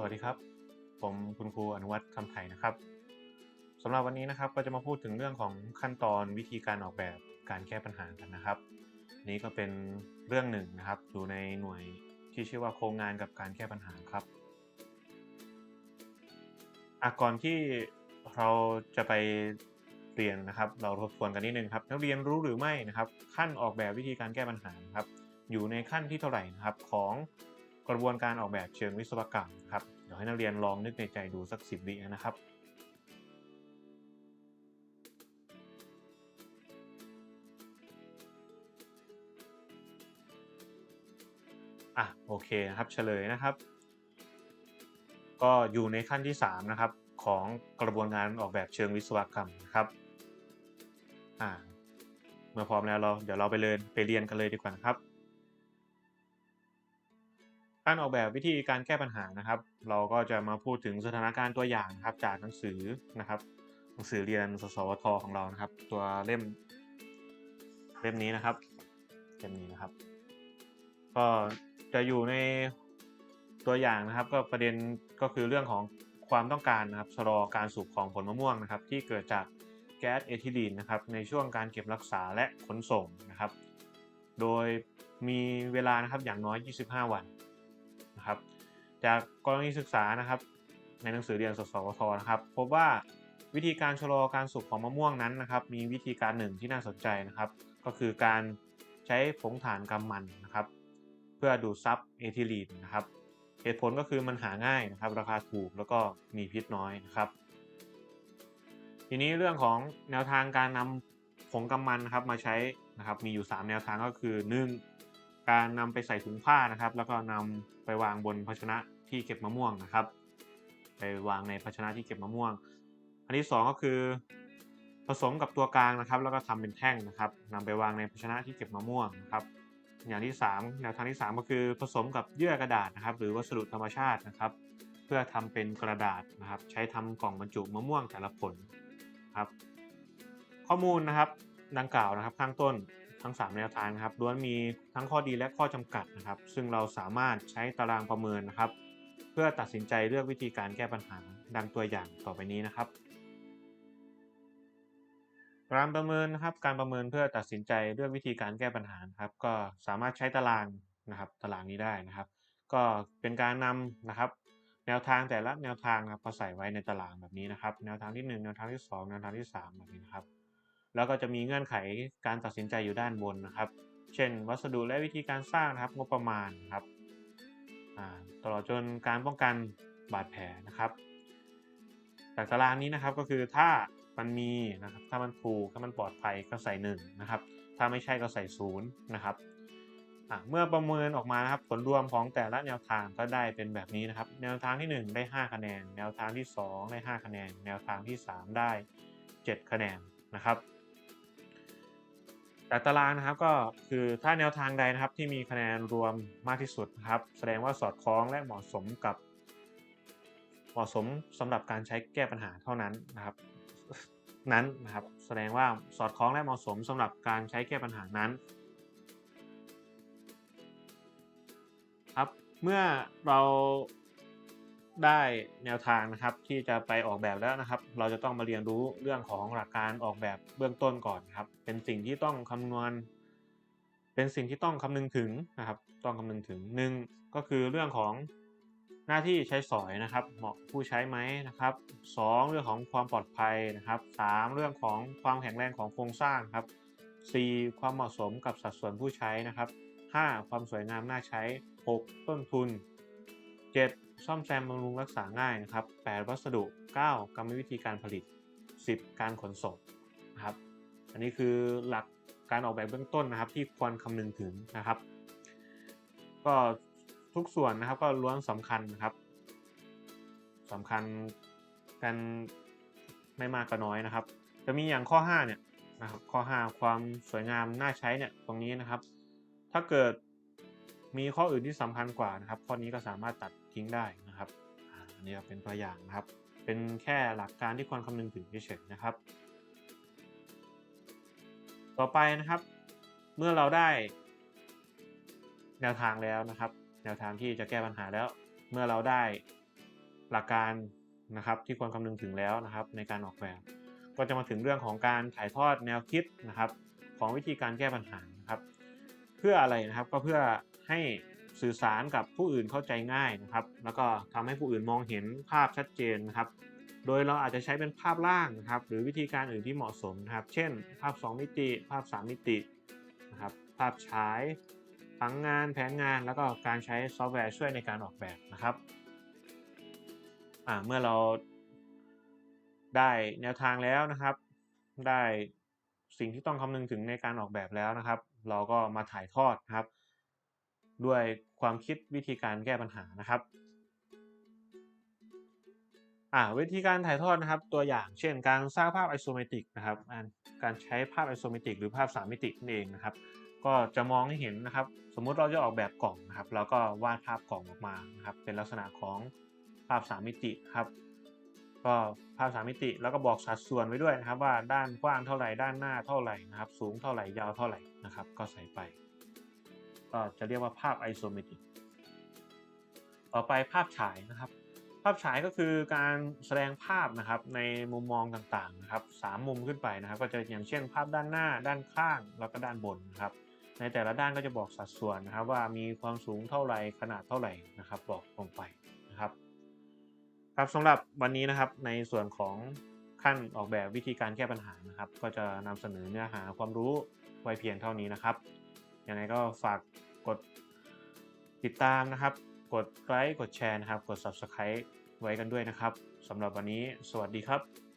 สวัสดีครับ ผมคุณครูอนุวัฒน์คำไถ่นะครับสำหรับวันนี้นะครับก็จะมาพูดถึงเรื่องของขั้นตอนวิธีการออกแบบการแก้ปัญหากันนะครับ นี้ก็เป็นเรื่องหนึ่งนะครับอยู่ในหน่วยที่ชื่อว่าโครงงานกับการแก้ปัญหาครับอะก่อนที่เราจะไปเรียนนะครับ เราทบทวนกันนิดนึงครับนักเรียนรู้หรือไม่นะครับ ขั้นออกแบบวิธีการแก้ปัญหาครับ อยู่ในขั้นที่เท่าไหร่นะครับของ กระบวนการออกแบบเชิงวิศวกรรมครับเดี๋ยวให้นักเรียนลองนึกในใจดูสักสิบวินะครับอะโอเคนะครับเฉลยนะครับ ก็อยู่ในขั้นที่ 3 นะครับ ของกระบวนการออกแบบเชิงวิศวกรรมนะครับอ่าเมื่อพร้อมแล้วเราเดี๋ยวเราไปเรียนไปเรียนกันเลยดีกว่านะครับ การออกแบบวิธีการแก้ปัญหานะครับ เราก็จะมาพูดถึงสถานการณ์ตัวอย่างนะครับจากหนังสือนะครับหนังสือเรียนสสวทของเรานะครับ ตัวเล่มเล่มนี้นะครับเล่มนี้นะครับ ก็จะอยู่ในตัวอย่างนะครับ ก็ประเด็นก็คือเรื่องของความต้องการนะครับชะลอการสูบของผลมะม่วงนะครับ ที่เกิดจากแก๊สเอทิลีนนะครับในช่วงการเก็บรักษาและขนส่งนะครับ โดยมีเวลานะครับอย่างน้อย 25 วัน นะครับ จากกรณีศึกษานะครับในหนังสือเรียนสสวทนะครับพบว่าวิธีการชะลอการสุกของมะม่วงนั้นนะครับ มีวิธีการหนึ่งที่น่าสนใจนะครับ ก็คือการใช้ผงถ่านกำมันนะครับ เพื่อดูดซับเอทิลีนนะครับเหตุผลก็คือมันหาง่ายนะครับ ราคาถูกแล้วก็มีพิษน้อยนะครับ ทีนี้เรื่องของแนวทางการนำผงกำมันนะครับมาใช้นะครับ มีอยู่ 3 แนวทางก็คือ 1. การนำไปใส่ถุงผ้านะครับ แล้วก็นำไปวางบนภาชนะที่เก็บมะม่วงนะครับ ไปวางในภาชนะที่เก็บมะม่วง อันที่ 2 ก็คือผสมกับตัวกลางนะครับ แล้วก็ทำเป็นแท่งนะครับนำไปวางในภาชนะที่เก็บมะม่วงนะครับ อย่างที่3แนวทางที่ 3 ก็คือผสมกับเยื่อกระดาษนะครับ หรือวัสดุธรรมชาตินะครับ เพื่อทำเป็นกระดาษนะครับ ใช้ทำกล่องบรรจุมะม่วงแต่ละผลครับ ข้อมูลนะครับดังกล่าวนะครับข้างต้น ทั้ง 3 แนวทางนะครับล้วนมีทั้งข้อดีและข้อจำกัดนะครับ ซึ่งเราสามารถใช้ตารางประเมินนะครับ เพื่อตัดสินใจเลือกวิธีการแก้ปัญหาดังตัวอย่างต่อไปนี้นะครับการประเมินนะครับ การประเมินเพื่อตัดสินใจเลือกวิธีการแก้ปัญหาครับ ก็สามารถใช้ตารางนะครับ ตารางนี้ได้นะครับ ก็เป็นการนำนะครับ แนวทางแต่ละแนวทางนะครับมาใส่ไว้ในตารางแบบนี้นะครับ แนวทางที่ 1 แนวทางที่ 2 แนวทางที่ 3 แบบนี้นะครับ แล้วก็จะมีเงื่อนไขการตัดสินใจอยู่ด้านบนนะครับ เช่น วัสดุและวิธีการสร้างนะครับงบประมาณครับตลอดจนการป้องกันบาดแผลนะครับจากตารางนี้นะครับก็คือถ้ามันมีนะครับถ้ามันถูกถ้ามันปลอดภัยก็ใส่1นะครับถ้าไม่ใช่ก็ใส่0นะครับเมื่อประเมินออกมานะครับผลรวมของแต่ละแนวทางก็ได้เป็นแบบนี้นะครับ แนวทางที่ 1 ได้ 5 คะแนน แนวทางที่ 2 ได้ 5 คะแนน แนวทางที่ 3 ได้ 7 คะแนนนะครับ จากตารางนะครับก็คือถ้าแนวทางใดนะครับที่มีคะแนนรวมมากที่สุดนะครับ แสดงว่าสอดคล้องและเหมาะสมกับ เหมาะสมสำหรับการใช้แก้ปัญหาเท่านั้นนะครับ นั้นนะครับ แสดงว่าสอดคล้องและเหมาะสมสำหรับการใช้แก้ปัญหานั้นครับเมื่อเรา ได้แนวทางนะครับที่จะไปออกแบบแล้วนะครับ เราจะต้องมาเรียนรู้เรื่องของหลักการออกแบบเบื้องต้นก่อนครับ เป็นสิ่งที่ต้องคำนวณ เป็นสิ่งที่ต้องคำนึงถึงนะครับ ต้องคำนึงถึงหนึ่งก็คือเรื่องของหน้าที่ใช้สอยนะครับ เหมาะผู้ใช้ไหมนะครับสองเรื่องของความปลอดภัยนะครับสามเรื่องของความแข็งแรงของโครงสร้างครับสี่ความเหมาะสมกับสัดส่วนผู้ใช้นะครับห้าความสวยงามน่าใช้หกต้นทุนเจ็ด ซ่อมแซมบำรุงรักษาง่ายนะครับ 8 วัสดุ 9 กรรมวิธีการผลิต 10 การขนส่งนะครับ อันนี้คือหลักการออกแบบเบื้องต้นนะครับที่ควรคำนึงถึงนะครับ ก็ทุกส่วนนะครับก็ล้วนสำคัญนะครับสำคัญกันไม่มากก็น้อยนะครับ จะมีอย่างข้อ 5 เนี่ยนะครับข้อ 5 ความสวยงามน่าใช้เนี่ยตรงนี้นะครับ ถ้าเกิด มีข้ออื่นที่สำคัญกว่านะครับ ข้อนี้ก็สามารถตัดทิ้งได้นะครับอันนี้เป็นตัวอย่างนะครับ เป็นแค่หลักการที่ควรคำนึงถึงเฉยๆนะครับ ต่อไปนะครับ เมื่อเราได้แนวทางแล้วนะครับ แนวทางที่จะแก้ปัญหาแล้ว เมื่อเราได้หลักการนะครับที่ควรคำนึงถึงแล้วนะครับ ในการออกแบบ ก็จะมาถึงเรื่องของการถ่ายทอดแนวคิดนะครับ ของวิธีการแก้ปัญหานะครับ เพื่ออะไรนะครับก็เพื่อให้สื่อสารกับผู้อื่นเข้าใจง่ายนะครับ แล้วก็ทำให้ผู้อื่นมองเห็นภาพชัดเจนนะครับ โดยเราอาจจะใช้เป็นภาพล่างนะครับ หรือวิธีการอื่นที่เหมาะสมนะครับ เช่น ภาพ 2 มิติ ภาพ 3 มิตินะครับ ภาพฉายผังงานแผนงานแล้วก็การใช้ซอฟต์แวร์ช่วยในการออกแบบนะครับเมื่อเราได้แนวทางแล้วนะครับ ได้สิ่งที่ต้องคำนึงถึงในการออกแบบแล้วนะครับเราก็มาถ่ายทอดนะครับ ด้วยความคิดวิธีการแก้ปัญหานะครับอ่าวิธีการถ่ายทอดนะครับ ตัวอย่างเช่นการสร้างภาพไอโซเมตริกนะครับการใช้ภาพไอโซเมตริกหรือภาพ3มิตินั่นเองนะครับ ก็จะมองให้เห็นนะครับ สมมุติเราจะออกแบบกล่องนะครับเราก็วาดภาพกล่องออกมานะครับ เป็นลักษณะของภาพ 3 มิติครับ ก็ภาพ 3 มิติแล้วก็บอกสัดส่วนไว้ด้วยนะครับ ว่าด้านกว้างเท่าไหร่ด้านหน้าเท่าไหร่นะครับ สูงเท่าไหร่ยาวเท่าไหร่ นะครับ ก็ใส่ไป ก็จะเรียกว่าภาพไอโซเมตริกต่อไปภาพฉายนะครับ ภาพฉายก็คือการแสดงภาพนะครับในมุมมองต่างๆนะครับสามมุมขึ้นไปนะครับ ก็จะอย่างเช่นภาพด้านหน้า ด้านข้างแล้วก็ด้านบนนะครับ ในแต่ละด้านก็จะบอกสัดส่วนนะครับ ว่ามีความสูงเท่าไหร่ขนาดเท่าไหร่นะครับ บอกลงไปนะครับ ครับสำหรับวันนี้นะครับในส่วนของขั้นออกแบบวิธีการแก้ปัญหานะครับ ก็จะนำเสนอเนื้อหาความรู้ ว้เพียงเท่านี้นะครับยังไงก็ฝากกดติดตามนะครับ กดไลค์กดแชร์นะครับ กด Subscribe ไว้กันด้วยนะครับสำหรับวันนี้ สวัสดีครับ